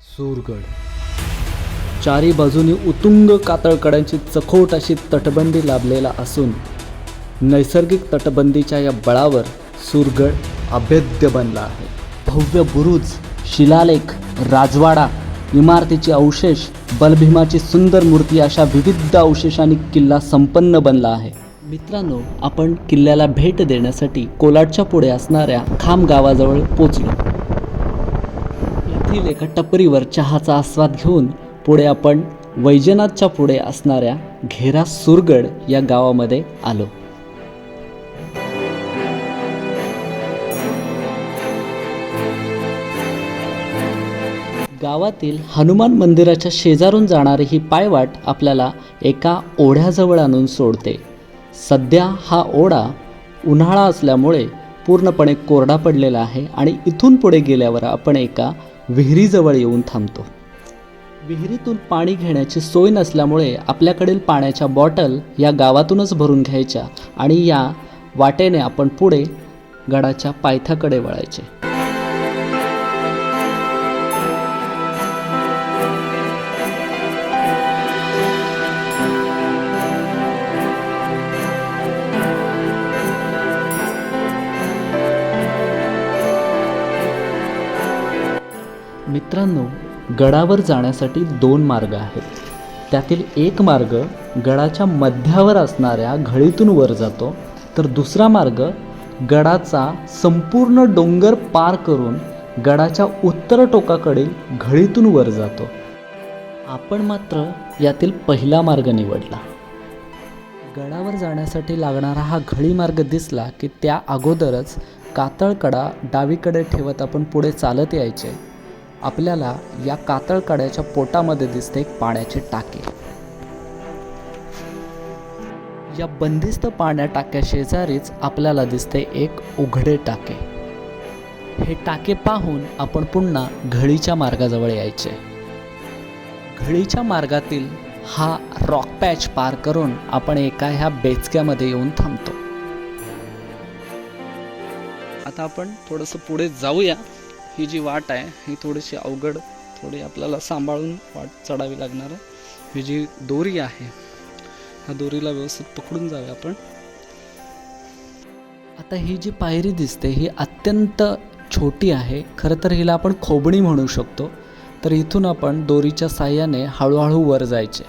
सूरगड. चारी बाजूनी उतुंग कातळकड्यांची चखोट अशी तटबंदी लाभलेला असून नैसर्गिक तटबंदीच्या या बळावर सूरगड अभेद्य बनला आहे. भव्य बुरुज शिलालेख राजवाडा इमारतीचे अवशेष बलभीमाची सुंदर मूर्ती अशा विविध अवशेषांनी किल्ला संपन्न बनला आहे. मित्रांनो आपण किल्ल्याला भेट देण्यासाठी कोलाडच्या पुढे असणाऱ्या खाम गावाजवळ पोचलो. येथील एका टपरीवर चहाचा आस्वाद घेऊन पुढे आपण वैजनाथच्या पुढे असणाऱ्या घेरा सुरगड या गावामध्ये आलो. गावातील हनुमान मंदिराच्या शेजारून जाणारी ही पायवाट आपल्याला एका ओढ्याजवळ आणून सोडते. सध्या हा ओढा उन्हाळा असल्यामुळे पूर्णपणे कोरडा पडलेला आहे आणि इथून पुढे गेल्यावर आपण एका विहिरीजवळ येऊन थांबतो. विहिरीतून पाणी घेण्याची सोय नसल्यामुळे आपल्याकडील पाण्याच्या बॉटल या गावातूनच भरून घ्यायच्या आणि या वाटेने आपण पुढे गडाच्या पायथ्याकडे वळायचे. मित्रांनो गडावर जाण्यासाठी दोन मार्ग आहेत. त्यातील एक मार्ग गडाच्या मध्यावर असणाऱ्या घळीतून वर जातो तर दुसरा मार्ग गडाचा संपूर्ण डोंगर पार करून गडाच्या उत्तर टोकाकडील घळीतून वर जातो. आपण मात्र यातील पहिला मार्ग निवडला. गडावर जाण्यासाठी लागणारा हा घळी मार्ग दिसला की त्या अगोदरच कातळकडा डावीकडे ठेवत आपण पुढे चालत यायचे. आपल्याला या कातळकड्याच्या पोटामध्ये दिसते एक पाण्याची टाकी. या बंदिस्त पाण्या टाक्या शेजारीच आपल्याला दिसते एक उघडे टाके. हे टाके पाहून आपण पुन्हा घळीच्या मार्गाजवळ यायचे. घळीच्या मार्गातील हा रॉक पॅच पार करून आपण एका ह्या बेचक्यामध्ये येऊन थांबतो. आता आपण थोडंसं पुढे जाऊया. ही जी वाट आहे ही थोडीशी अवघड थोडी आपल्याला सांभाळून वाट चढावी लागणार आहे. ही जी दोरी आहे ह्या दोरीला व्यवस्थित पकडून जाऊया आपण. आता ही जी पायरी दिसते ही अत्यंत छोटी आहे. खरं तर हिला आपण खोबणी म्हणू शकतो. तर इथून आपण दोरीच्या साह्याने हळूहळू वर जायचे.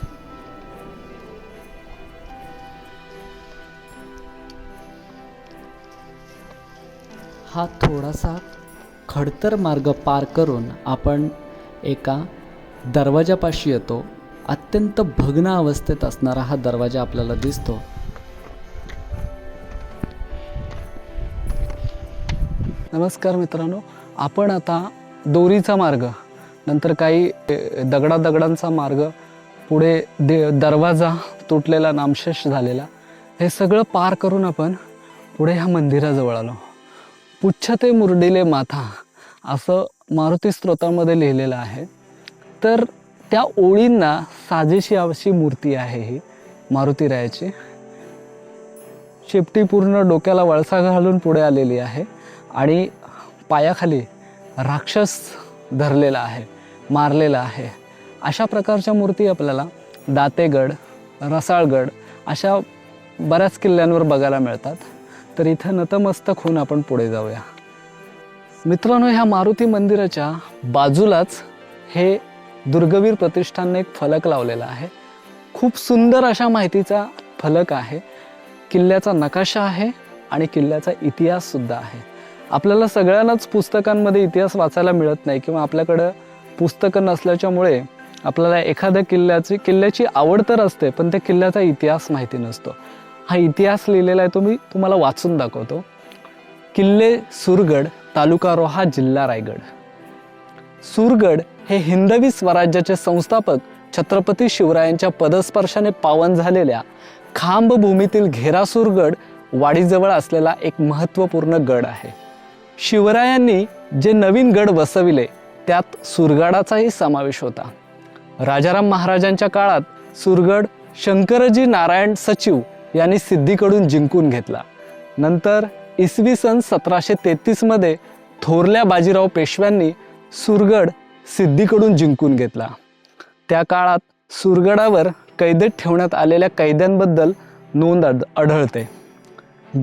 हा थोडासा खडतर मार्ग पार करून आपण एका दरवाजापाशी येतो. अत्यंत भग्न अवस्थेत असणारा हा दरवाजा आपल्याला दिसतो. नमस्कार मित्रांनो. आपण आता दोरीचा मार्ग नंतर काही दगडा दगडांचा मार्ग पुढे दे दरवाजा तुटलेला नामशेष झालेला. हे सगळं पार करून आपण पुढे ह्या मंदिराजवळ आलो. पुच्छते मुरडिले माथा असं मारुती स्त्रोतामध्ये लिहिलेलं आहे. तर त्या ओळींना साजेशी अशी मूर्ती आहे ही मारुतीरायाची शेपटी पूर्ण डोक्याला वळसा घालून पुढे आलेली आहे आणि पायाखाली राक्षस धरलेला आहे मारलेला आहे. अशा प्रकारच्या मूर्ती आपल्याला दातेगड रसाळगड अशा बऱ्याच किल्ल्यांवर बघायला मिळतात. तर इथं नतमस्तक होऊन आपण पुढे जाऊया. मित्रांनो ह्या मारुती मंदिराच्या बाजूलाच हे दुर्गवीर प्रतिष्ठानने एक फलक लावलेला आहे. खूप सुंदर अशा माहितीचा फलक आहे. किल्ल्याचा नकाशा आहे आणि किल्ल्याचा इतिहाससुद्धा आहे. आपल्याला सगळ्यांनाच पुस्तकांमध्ये इतिहास वाचायला मिळत नाही किंवा आपल्याकडं पुस्तकं नसल्याच्यामुळे आपल्याला एखाद्या किल्ल्याची किल्ल्याची आवड तर असते पण त्या किल्ल्याचा इतिहास माहिती नसतो. हा इतिहास लिहिलेला आहे तो मी तुम्हाला वाचून दाखवतो. किल्ले सुरगड तालुका रोहा जिल्हा रायगड. सुरगड हे हिंदवी स्वराज्याचे संस्थापक छत्रपती शिवरायांच्या पदस्पर्शाने पावन झालेल्या खांब भूमीतील घेरासूरगड वाडीजवळ असलेला एक महत्त्वपूर्ण गड आहे. शिवरायांनी जे नवीन गड वसविले त्यात सुरगडाचाही समावेश होता. राजाराम महाराजांच्या काळात सुरगड शंकरजी नारायण सचिव यांनी सिद्धीकडून जिंकून घेतला. नंतर इसवी सन सतराशे तेहतीसमध्ये थोरल्या बाजीराव पेशव्यांनी सुरगड सिद्धीकडून जिंकून घेतला. त्या काळात सुरगडावर कैदेत ठेवण्यात आलेल्या कैद्यांबद्दल नोंद आढळते.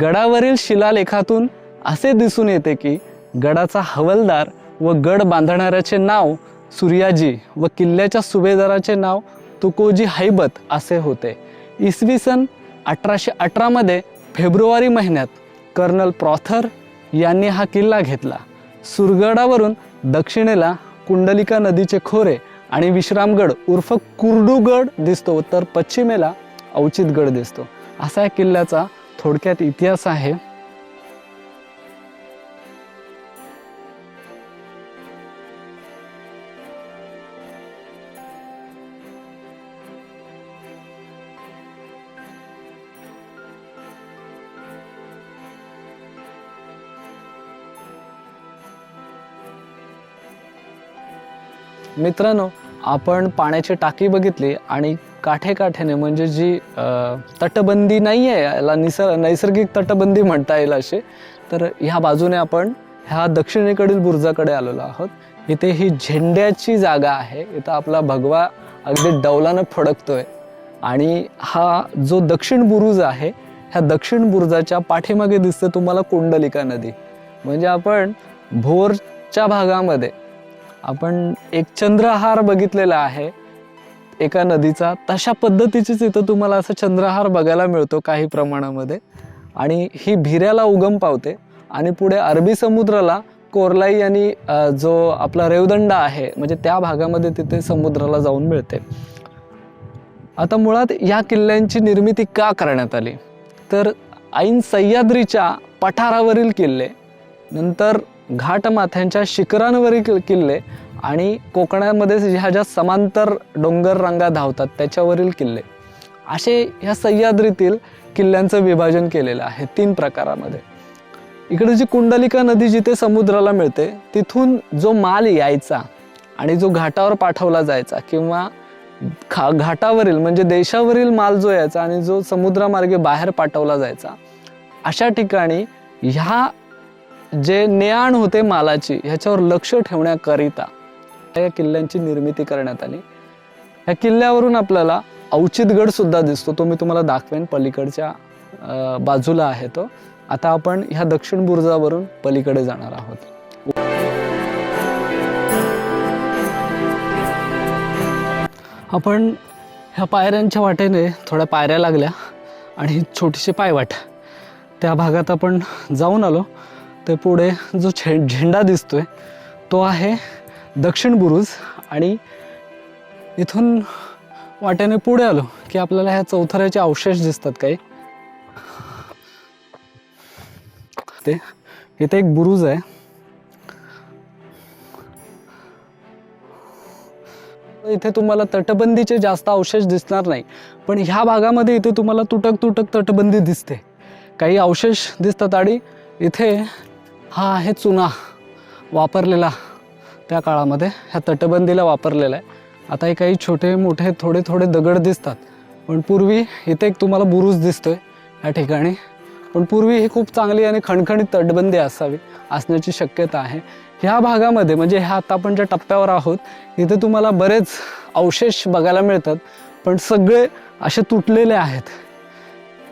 गडावरील शिलालेखातून असे दिसून येते की गडाचा हवलदार व गड बांधणाऱ्याचे नाव सूर्याजी व किल्ल्याच्या सुभेदाराचे नाव तुकोजी हैबत असे होते. इसवी सन अठराशे अठरामध्ये फेब्रुवारी महिन्यात कर्नल प्रॉथर यांनी हा किल्ला घेतला. सुरगडावरून दक्षिणेला कुंडलिका नदीचे खोरे आणि विश्रामगड उर्फ कुर्डूगड दिसतो तर पश्चिमेला अवचितगड दिसतो. असा या किल्ल्याचा थोडक्यात इतिहास आहे. मित्रांनो आपण पाण्याची टाकी बघितली आणि काठेकाठेने म्हणजे जी तटबंदी नाही आहे याला निसर्ग नैसर्गिक तटबंदी म्हणता येईल असे तर ह्या बाजूने आपण ह्या दक्षिणेकडील बुरुजाकडे आलेलो आहोत. इथे ही झेंड्याची जागा आहे. इथं आपला भगवा अगदी डौलानं फडकतोय. आणि हा जो दक्षिण बुरुज आहे ह्या दक्षिण बुरुजाच्या पाठीमागे दिसतं तुम्हाला कुंडलिका नदी. म्हणजे आपण भोरच्या भागामध्ये आपण एक चंद्रहार बघितलेला आहे. एका नदीचा तशा पद्धतीचीच इथं तुम्हाला असं चंद्रहार बघायला मिळतो काही प्रमाणामध्ये. आणि ही भिऱ्याला उगम पावते. आणि पुढे अरबी समुद्राला कोरलाई आणि जो आपला रेवदंड आहे म्हणजे त्या भागामध्ये तिथे समुद्राला जाऊन मिळते. आता मुळात या किल्ल्यांची निर्मिती का करण्यात आली? तर ऐन सह्याद्रीच्या पठारावरील किल्ले नंतर घाटमाथ्यांच्या शिखरांवरील किल्ले आणि कोकणामध्ये ह्या ज्या समांतर डोंगर रांगा धावतात त्याच्यावरील किल्ले. असे ह्या सह्याद्रीतील किल्ल्यांचं विभाजन केलेलं आहे तीन प्रकारामध्ये. इकडे जी कुंडलिका नदी जिथे समुद्राला मिळते तिथून जो माल यायचा आणि जो घाटावर पाठवला जायचा किंवा खा घाटावरील म्हणजे देशावरील माल जो यायचा आणि जो समुद्रामार्गे बाहेर पाठवला जायचा अशा ठिकाणी ह्या जे नेआण होते मालाची ह्याच्यावर लक्ष ठेवण्याकरिता या किल्ल्यांची निर्मिती करण्यात आली. या किल्ल्यावरून आपल्याला औचितगड सुद्धा दिसतो. तो मी तुम्हाला दाखवेन. पलीकडच्या बाजूला आहे तो. आता आपण ह्या दक्षिण बुरुजावरून पलीकडे जाणार आहोत. आपण ह्या पायऱ्यांच्या वाटेने थोड्या पायऱ्या लागल्या आणि ही छोटीशी पायवाट. त्या भागात आपण जाऊन आलो. ते पुढे जो झे झेंडा दिसतोय तो आहे दक्षिण बुरुज आणि इथून वाट्याने पुढे आलो की आपल्याला ह्या चौथऱ्याचे अवशेष दिसतात काही. ते इथे एक बुरुज आहे. इथे तुम्हाला तटबंदीचे जास्त अवशेष दिसणार नाही पण ह्या भागामध्ये इथे तुम्हाला तुटक तुटक तटबंदी दिसते. काही अवशेष दिसतात आणि इथे हा आहे चुना वापरलेला त्या काळामध्ये. ह्या तटबंदीला वापरलेला आहे. आता हे काही छोटे मोठे थोडे थोडे दगड दिसतात. पण पूर्वी इथे एक तुम्हाला बुरुज दिसतोय या ठिकाणी. पण पूर्वी ही खूप चांगली आणि खणखणीत तटबंदी असावी असण्याची शक्यता आहे. ह्या भागामध्ये म्हणजे ह्या आता आपण ज्या टप्प्यावर आहोत इथे तुम्हाला बरेच अवशेष बघायला मिळतात. पण सगळे असे तुटलेले आहेत.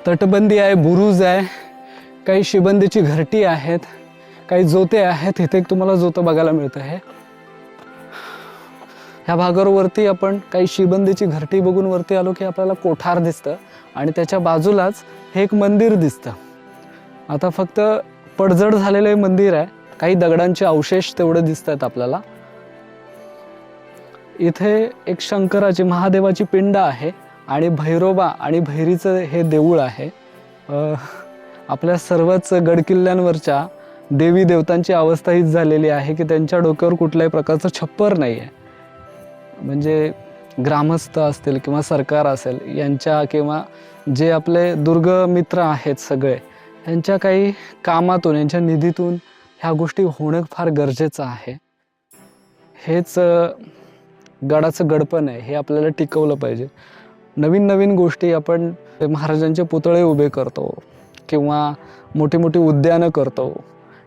तटबंदी आहे बुरुज आहे काही शिबंदीची घरटी आहेत. काही जोते आहेत इथे एक तुम्हाला जोतं बघायला मिळतं आहे. ह्या भागावरती आपण काही शिबंदीची घरटी बघून वरती आलो की आपल्याला कोठार दिसतं आणि त्याच्या बाजूलाच हे एक मंदिर दिसतं. आता फक्त पडझड झालेलं हे मंदिर आहे काही दगडांचे अवशेष तेवढे दिसत आहेत आपल्याला. इथे एक शंकराची महादेवाची पिंड आहे आणि भैरोबा आणि भैरीचं हे देऊळ आहे. आपल्या सर्वच गडकिल्ल्यांवरच्या देवी देवतांची अवस्था हीच झालेली आहे की त्यांच्या डोक्यावर कुठल्याही प्रकारचं छप्पर नाही आहे म्हणजे ग्रामस्थ असतील किंवा सरकार असेल यांच्या किंवा जे आपले दुर्ग मित्र आहेत सगळे यांच्या काही कामातून यांच्या निधीतून ह्या गोष्टी होणं फार गरजेचं आहे. हेच गडाचं गडपण आहे हे आपल्याला टिकवलं पाहिजे. नवीन नवीन गोष्टी आपण महाराजांचे पुतळे उभे करतो किंवा मोठी मोठी उद्यानं करतो.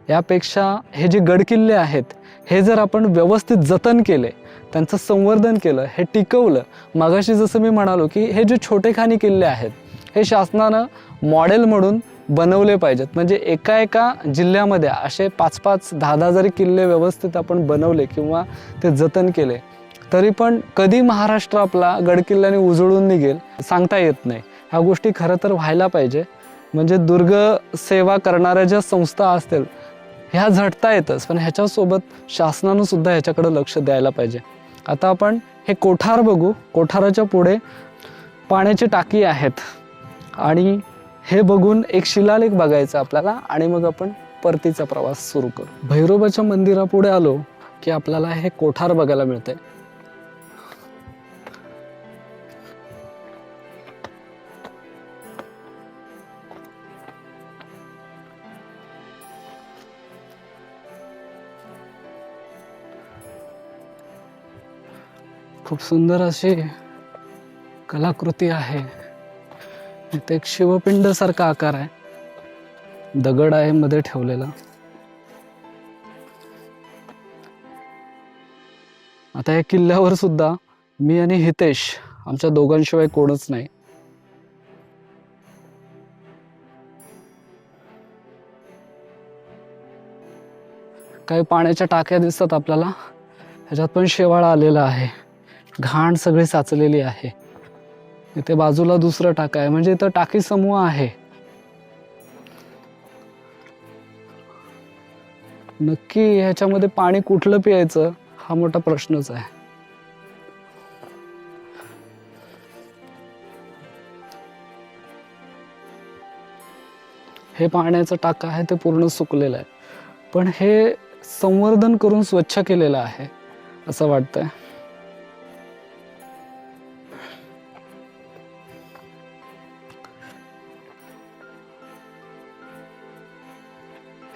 यापेक्षा हे जे गडकिल्ले आहेत हे जर आपण व्यवस्थित जतन केले त्यांचं संवर्धन केलं हे टिकवलं मागाशी जसं मी म्हणालो की हे जे छोटेखानी किल्ले आहेत हे शासनानं मॉडेल म्हणून बनवले पाहिजेत. म्हणजे एका एका जिल्ह्यामध्ये असे पाच पाच दहा दहा जरी किल्ले व्यवस्थित आपण बनवले किंवा ते जतन केले तरी पण कधी महाराष्ट्र आपला गडकिल्ल्याने उजळून निघेल सांगता येत नाही. ह्या गोष्टी खरं तर व्हायला पाहिजे. म्हणजे दुर्ग सेवा करणाऱ्या ज्या संस्था असतील ह्या झटता येतच पण ह्याच्यासोबत शासनानं सुद्धा ह्याच्याकडे लक्ष द्यायला पाहिजे. आता आपण हे कोठार बघू. कोठाराच्या पुढे पाण्याची टाकी आहेत. आणि हे बघून एक शिलालेख बघायचा आपल्याला. आणि मग आपण परतीचा प्रवास सुरू करू. भैरोबाच्या मंदिरापुढे आलो की आपल्याला हे कोठार बघायला मिळते खूप सुंदर अशी कलाकृती आहे. इथे एक शिवपिंड सारखा आकार आहे. दगड आहे मध्ये ठेवलेला. आता या किल्ल्यावर सुद्धा मी आणि हितेश आमच्या दोघांशिवाय कोणच नाही. काही पाण्याच्या टाक्या दिसतात आपल्याला. ह्याच्यात पण शेवाळा आलेला आहे. घाण सगळी साचलेली आहे. इथे बाजूला दुसरं टाका आहे. म्हणजे इथं टाकी समूह आहे. नक्की ह्याच्यामध्ये पाणी कुठलं प्यायचं? हा मोठा प्रश्नच आहे. हे पाण्याचं टाका आहे ते पूर्ण सुकलेलं आहे. पण हे संवर्धन करून स्वच्छ केलेलं आहे असं वाटतंय.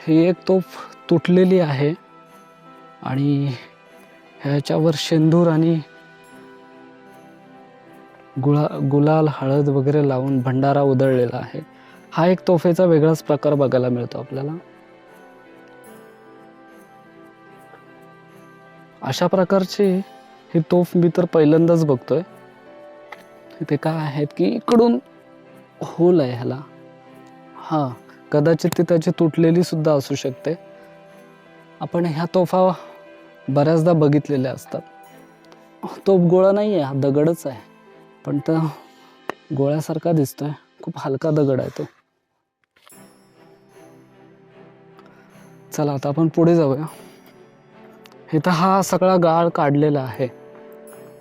ही एक तोफ तुटलेली आहे आणि ह्याच्यावर शेंदूर आणि गुळा गुलाल हळद वगैरे लावून भंडारा उधळलेला आहे. हा एक तोफेचा वेगळाच प्रकार बघायला मिळतो आपल्याला. अशा प्रकारची ही तोफ मी तर पहिल्यांदाच बघतोय. ते काय आहेत की इकडून होल आहे ह्याला. हां. कदाचित ती त्याची तुटलेली सुद्धा असू शकते. आपण ह्या तोफा बऱ्याचदा बघितलेल्या असतात. तोफ गोळा नाही आहे हा दगडच आहे. पण तो गोळ्यासारखा दिसतोय. खूप हलका दगड आहे तो. चला आता आपण पुढे जाऊया. इथं हा सगळा गाळ काढलेला आहे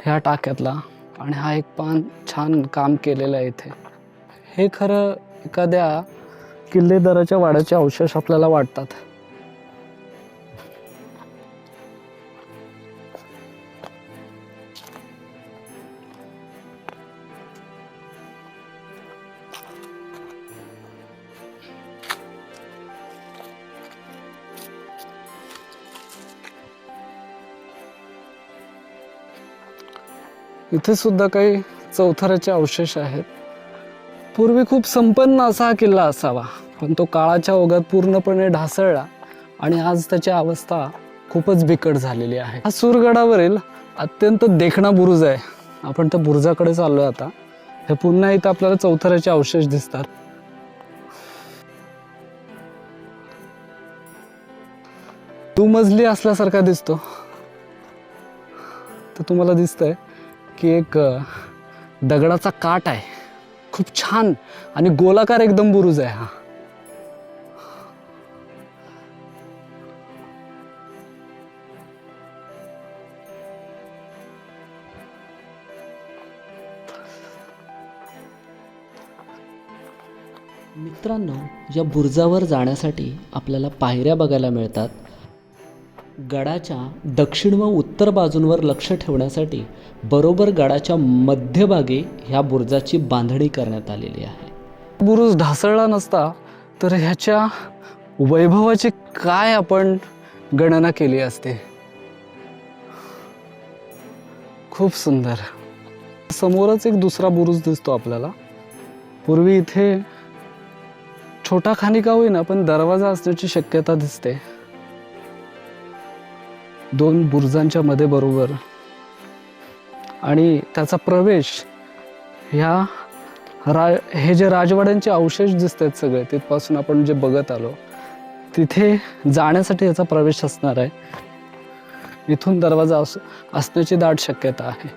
ह्या टाक्यातला. आणि हा एक पान छान काम केलेलं आहे इथे. हे खरं एखाद्या किल्लेदाराच्या वाड्याचे अवशेष आपल्याला वाटतात. इथे सुद्धा काही चौथऱ्याचे अवशेष आहेत. पूर्वी खूप संपन्न असा हा किल्ला असावा. पण तो काळाच्या ओघात पूर्णपणे ढासळला आणि आज त्याची अवस्था खूपच बिकट झालेली आहे. हा सूरगडावरील अत्यंत देखणा बुरुज आहे. आपण त्या बुरुजाकडे चाललोय आता. हे पुन्हा इथं आपल्याला चौथऱ्याचे अवशेष दिसतात. दुमजली असल्यासारखा दिसतो. तर तुम्हाला दिसतंय की एक दगडाचा काठ आहे. खूप छान आणि गोलाकार एकदम बुरुज आहे हा. मित्रांनो या बुरुजावर जाण्यासाठी आपल्याला पायऱ्या बघायला मिळतात. गडाच्या दक्षिण व उत्तर बाजूंवर लक्ष ठेवण्यासाठी बरोबर गडाच्या मध्यभागी ह्या बुरुजाची बांधणी करण्यात आलेली आहे. बुरुज ढासळला नसता तर ह्याच्या वैभवाची काय आपण गणना केली असते? खूप सुंदर. समोरच एक दुसरा बुरुज दिसतो आपल्याला. पूर्वी इथे छोटा खानिका होईना पण दरवाजा असण्याची शक्यता दिसते. दोन बुरुजांच्या मध्ये बरोबर. आणि त्याचा प्रवेश ह्या रा हे जे राजवाड्यांचे अवशेष दिसत आहेत सगळे तिथपासून आपण जे बघत आलो तिथे जाण्यासाठी याचा प्रवेश असणार आहे. इथून दरवाजा अस असण्याची दाट शक्यता आहे.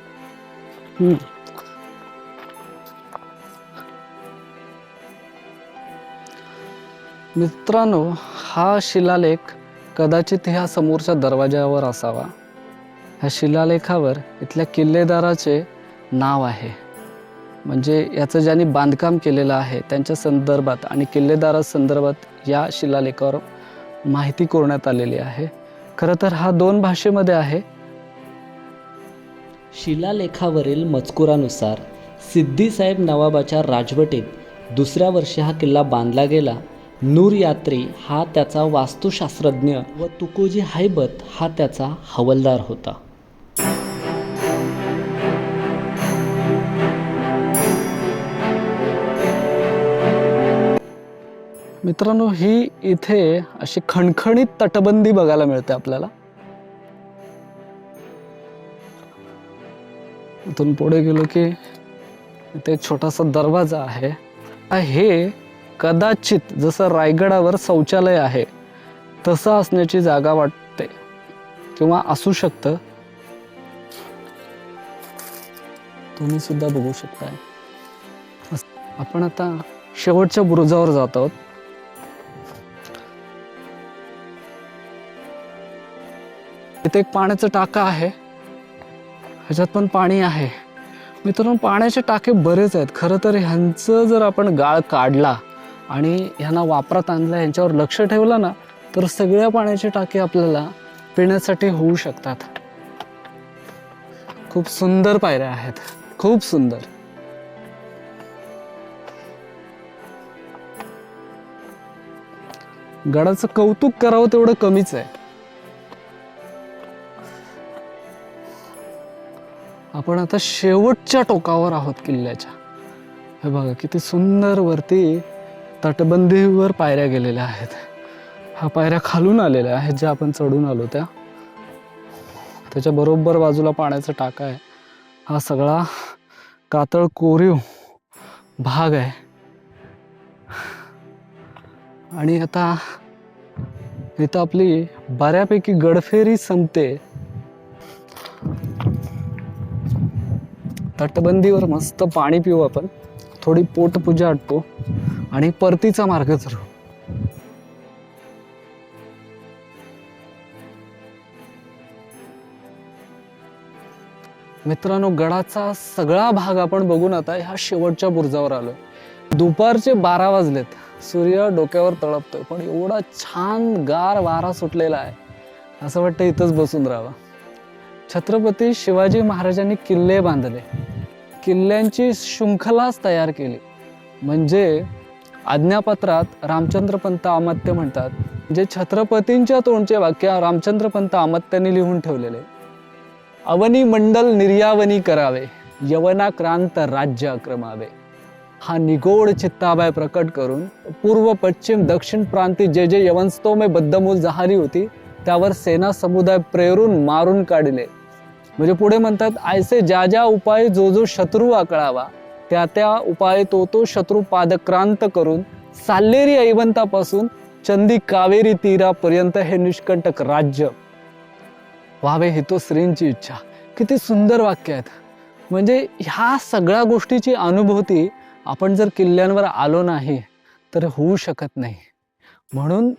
मित्रांनो हा शिलालेख कदाचित ह्या समोरच्या दरवाज्यावर असावा. ह्या शिलालेखावर इथल्या किल्लेदाराचे नाव आहे. म्हणजे याचं ज्यांनी बांधकाम केलेलं आहे त्यांच्या संदर्भात आणि किल्लेदारा संदर्भात या शिलालेखावर माहिती कोरण्यात आलेली आहे. खरं तर हा दोन भाषेमध्ये आहे. शिलालेखावरील मजकुरानुसार सिद्दीसाहेब नवाबाच्या राजवटीत दुसऱ्या वर्षी हा किल्ला बांधला गेला नूर यात्री हा त्याचा वास्तुशास्त्रज्ञ व तुकोजी हायबत हा त्याचा हवलदार होता. मित्रांनो ही इथे अशी खणखणीत तटबंदी बघायला मिळते आपल्याला. इथून पुढे गेलो की इथे एक छोटासा दरवाजा आहे. हे कदाचित जसं रायगडावर शौचालय आहे तसं असण्याची जागा वाटते. किंवा असू शकतं. तुम्ही सुद्धा बघू शकताय. आपण आता शेवटच्या बुरुजावर जात आहोत. इथे एक पाण्याचं टाका आहे. ह्याच्यात पण पाणी आहे. मित्रांनो पाण्याचे टाके बरेच आहेत. खरं तर ह्यांचं जर आपण गाळ काढला आणि ह्यांना वापरात आणला ह्यांच्यावर लक्ष ठेवलं ना तर सगळ्या पाण्याची टाकी आपल्याला पिण्यासाठी होऊ शकतात. खूप सुंदर पायऱ्या आहेत. खूप सुंदर. गडाचं कौतुक करावं तेवढं कमीच आहे. आपण आता शेवटच्या टोकावर आहोत किल्ल्याच्या. हे बघा किती सुंदर वरती तटबंदीवर पायऱ्या गेलेल्या आहेत. हा पायऱ्या खालून आलेल्या आहेत ज्या आपण चढून आलो त्या. त्याच्या बरोबर बाजूला पाण्याचा टाका आहे. हा सगळा कातळ कोरीव भाग आहे. आणि आता इथं आपली बऱ्यापैकी गडफेरी संपते. तटबंदीवर मस्त पाणी पिऊ आपण. थोडी पोटपूजा आटतो आणि परतीचा मार्ग धरू. मित्रांनो गडाचा सगळा भाग आपण बघून आता ह्या शेवटच्या बुरजावर आलो दुपारचे बारा वाजलेत. सूर्य डोक्यावर तळपतोय पण एवढा छान गार वारा सुटलेला आहे. असं वाटतं इथंच बसून राहावं. छत्रपती शिवाजी महाराजांनी किल्ले बांधले. किल्ल्यांची शृंखलाच तयार केली. म्हणजे आज्ञापत्रात रामचंद्रपंत अमात्य म्हणतात. जे छत्रपतींच्या तोंडचे वाक्य रामचंद्रपंत पंत लिहून ठेवलेले. अवनी मंडल निर्यावनी करावे यवनाक्रांत राज्य आक्रमावे. हा निगोड चित्ताबाय प्रकट करून पूर्व पश्चिम दक्षिण प्रांती जे जे यवनस्तोमे बद्धमूल जहारी होती त्यावर सेना समुदाय प्रेरून मारून काढले. म्हणजे पुढे म्हणतात आयसे ज्या ज्या उपाय जो जो शत्रू आकळावा त्या त्या उपाय तो तो शत्रू पादक्रांत करून साल्लेरी ऐवंतापासून चंदी कावेरी तीरापर्यंत हे निष्कंटक राज्य. व्हावे ही तो श्रींची इच्छा. किती सुंदर वाक्य आहेत. म्हणजे ह्या सगळ्या गोष्टीची अनुभूती आपण जर किल्ल्यांवर आलो नाही तर होऊ शकत नाही. म्हणून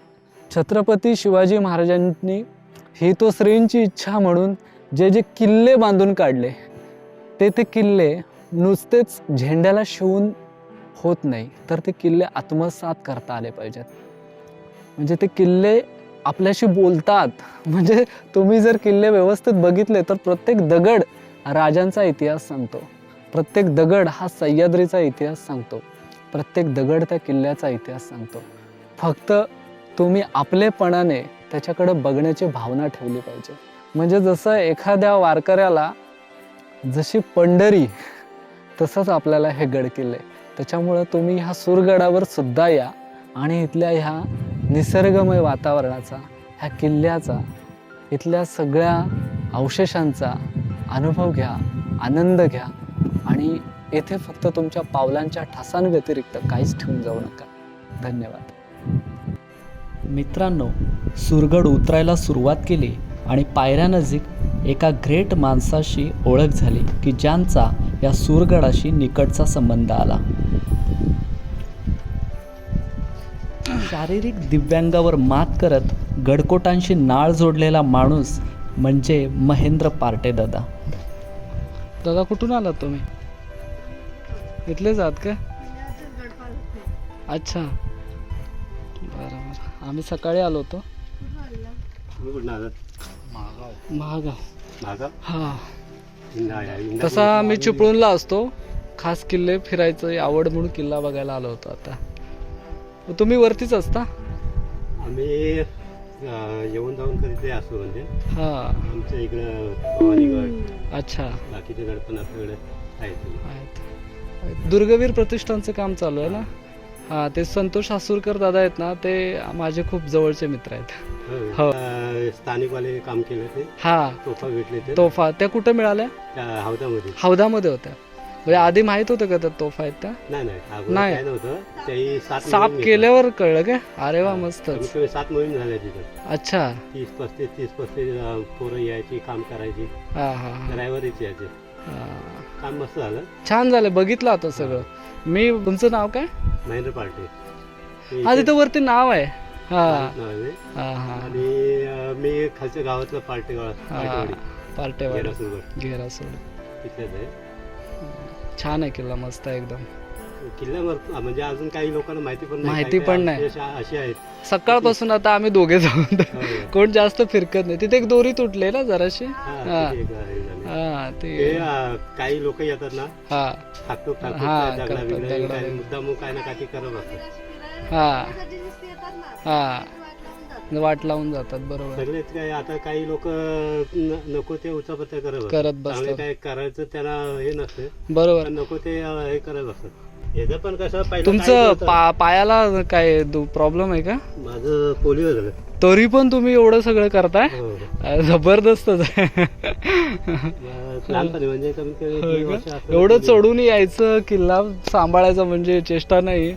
छत्रपती शिवाजी महाराजांनी ही तो श्रींची इच्छा म्हणून जे जे किल्ले बांधून काढले ते ते किल्ले नुसतेच झेंड्याला शिवून होत नाही तर ते किल्ले आत्मसात करता आले पाहिजेत. म्हणजे ते किल्ले आपल्याशी बोलतात. म्हणजे तुम्ही जर किल्ले व्यवस्थित बघितले तर प्रत्येक दगड राजांचा इतिहास सांगतो. प्रत्येक दगड हा सह्याद्रीचा इतिहास सांगतो. प्रत्येक दगड त्या किल्ल्याचा इतिहास सांगतो. फक्त तुम्ही आपलेपणाने त्याच्याकडे बघण्याची भावना ठेवली पाहिजे. म्हणजे जसं एखाद्या वारकऱ्याला जशी पंढरी तसंच आपल्याला हे गड किल्ले. त्याच्यामुळं तुम्ही ह्या सुरगडावर सुद्धा या आणि इथल्या ह्या निसर्गमय वातावरणाचा ह्या किल्ल्याचा इथल्या सगळ्या अवशेषांचा अनुभव घ्या आनंद घ्या आणि येथे फक्त तुमच्या पावलांच्या ठसांव्यतिरिक्त काहीच ठेवून जाऊ नका. धन्यवाद. मित्रांनो सुरगड उतरायला सुरुवात केली. आणि पायऱ्यानजीक एका ग्रेट माणसाशी ओळख झाली की ज्यांचा या सुरगडाशी निकटचा संबंध आला. शारीरिक दिव्यांगावर मात करत गडकोटांशी नाळ जोडलेला माणूस म्हणजे महेंद्र पार्टे दादा. दादा कुठून आलात तुम्ही? इथलेच आहात का? अच्छा. बरं बरं. आम्ही सकाळी आलो होतो. महागाव. हा. तसा मी चिपळूणला असतो. खास किल्ले फिरायचं आवड म्हणून किल्ला बघायला आलो होतो आता. तुम्ही वरतीच असता? आम्ही येऊन जाऊन कधी ते असतो म्हणजे. हा. आमच्या इकडं भवानीगड अच्छा. बाकीचे गड पण आपल्याकडे आहेत. आहेत. दुर्गवीर प्रतिष्ठानचं काम चालू आहे ना? हा ते संतोष आसुरकर दादा आहेत ना ते माझे खूप जवळचे मित्र आहेत. हो. अं, स्थानिकवाले काम केले ते? हा. तोफा भेटले ते? तोफा. त्या कुठं मिळाल्या? त्या हौदामध्ये. हौदामध्ये होत्या. म्हणजे आधी माहीत होतं का त्या तोफा आहेत त्या? नाही नाही. अगोदर नाही. काय नव्हतं. त्याही सात साफ मोहीम घेतल्या. केल्यावर कळलं का? अरे वा कमीत मस्तच. कमी सात मोहीम झाल्या तिथं. अच्छा. तीस पस्तीस तीस पस्तीस अं, पोरं यायची काम करायची. हा हा हा. ड्रायव्हरच यायचे. हा. काम मस्त झालं. छान झालं. बघितलं आता सगळं. मी तुमचं नाव काय? महेंद्र पार्टे. ते हा तिथं वरती नाव आहे. हा. नाव आहे. हा हा. आणि अं, मी खालच्या गावातलं पार्टे गाव हा पार्टेवाडी. पार्टेवाडी. गेला सुरुवात घेरा सोड तिथल्याच आहे. छान आहे किल्ला मस्त आहे एकदम. किल्ल्यावर म्हणजे अजून काही लोकांना माहिती पण नाही. माहिती पण नाही. अशी- अशी आहेत. सकाळपासून आता आम्ही दोघे जाऊन हो. कोण जास्त फिरकत नाही. तिथे एक दोरी तुटली ना जराशी. हा, हा. तिथे एक हे झाले. हा ते ते अं, काही लोक येतात ना. हा. ठाकटूक ठाकटूक हा, काय दगडा करतात, बिगडा दगडा काय बिगडा. मुद्दाम काय ना काही करत असतात. हा. हा. वाट लावून जातात बरोबर. सगळेच काय आता काही लोक नको ते उचापत्या करत असतात. करत चांगले बसतात काय करायचं त्यांना हे नसतं. बरोबर. पण नको ते अं, हे करत असतात. याचं पण कसं पहिलं काय तुमचं होतं, पा पायाला काय प्रॉब्लेम आहे का माझं पोलिओ झालं तरी पण तुम्ही एवढं सगळं करताय हो. अं, जबरदस्तच आहे मग लहानपणी म्हणजे कमीत कमी होय तीन का? वर्ष असं एवढं. चढून यायचं किल्ला सांभाळायचा म्हणजे चेष्टा नाही